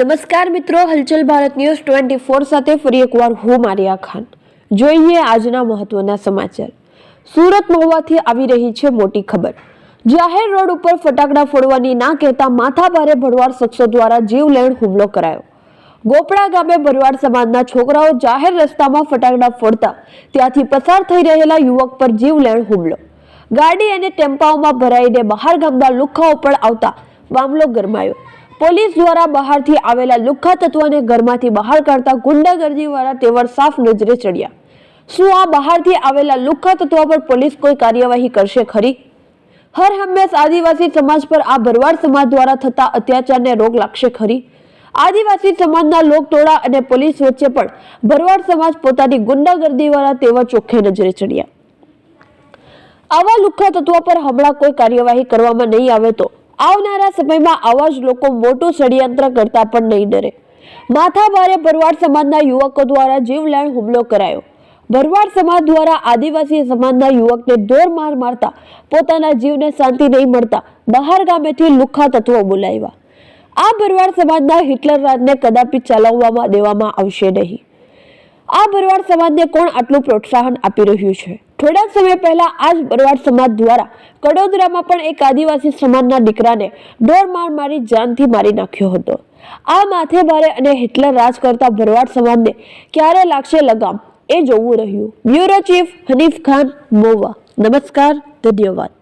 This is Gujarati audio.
નમસ્કાર મિત્રો, હલચલ ભારત ન્યૂઝ ટ્વેન્ટી ફોર સાથે ફરી એકવાર હું મારિયા ખાન. જોઈએ આજના મહત્વના સમાચાર. સુરત મહુવાથી આવી રહી છે મોટી ખબર. જાહેર રોડ ઉપર ફટાકડા ફોડવાની ના કહેતા માથાભારે ભરવાડ શખ્સો દ્વારા જીવલેણ હુમલો કરાયો. ગોપડા ગામે ભરવાડ સમાજના છોકરાઓ જાહેર રસ્તામાં ફટાકડા ફોડતા ત્યાંથી પસાર થઈ રહેલા યુવક પર જીવલેણ હુમલો. ગાડી અને ટેમ્પાઓમાં ભરાઈને બહાર ગામના લુખ્ખાઓ પણ આવતા મામલો ગરમાયો. પોલીસ દ્વારા બહારથી આવેલા લુખ્ખા તત્વોને ઘરમાંથી બહાર કાઢતા ગુંડાગર્દીવાળા તેવર સાફ નજરે ચડ્યા. શું આ બહારથી આવેલા લુખ્ખા તત્વો પર પોલીસ કોઈ કાર્યવાહી કરશે ખરી? હર હંમેશ આદિવાસી સમાજ પર આ ભરવાડ સમાજ દ્વારા થતા અત્યાચારને રોગ લાગશે ખરી? આદિવાસી સમાજના લોકટોળા અને પોલીસ વચ્ચે પણ ભરવાડ સમાજ પોતાની ગુંડાગર્દીવાળા તેવા ચોખ્ખે નજરે ચડ્યા. આવા લુખ્ખા તત્વો પર હમણાં કોઈ કાર્યવાહી કરવામાં નહીં આવે તો આવનારા સમયમાં આવા જ લોકો મોટું ષડયંત્ર કરતા પણ નહીં ડરે. માથાભારે ભરવાડ સમાજના યુવકો દ્વારા જીવલેણ હુમલો કરાયો. ભરવાડ સમાજ દ્વારા આદિવાસી સમાજના યુવકને દોર માર મારતા પોતાના જીવને શાંતિ નહીં મળતા બહાર ગામેથી લુખા તત્વો બોલાવ્યા. આ ભરવાડ સમાજના હિટલર રાજને કદાપી ચલાવવામાં દેવામાં આવશે નહીં. આ ભરવાડ સમાજને કોણ આટલું પ્રોત્સાહન આપી રહ્યું છે? થોડાક સમય પહેલા આ જ ભરવાડ સમાજ દ્વારા કડોદરામાં પણ એક આદિવાસી સમાજના દીકરાને દોર માર મારી જાનથી મારી નાખ્યો હતો. આ માથે ભારે અને હિટલર રાજ કરતા ભરવાડ સમાજને ક્યારે લાગશે લગામ એ જોવું રહ્યું. Bureau chief Hanif Khan, Mova. નમસ્કાર, ધન્યવાદ.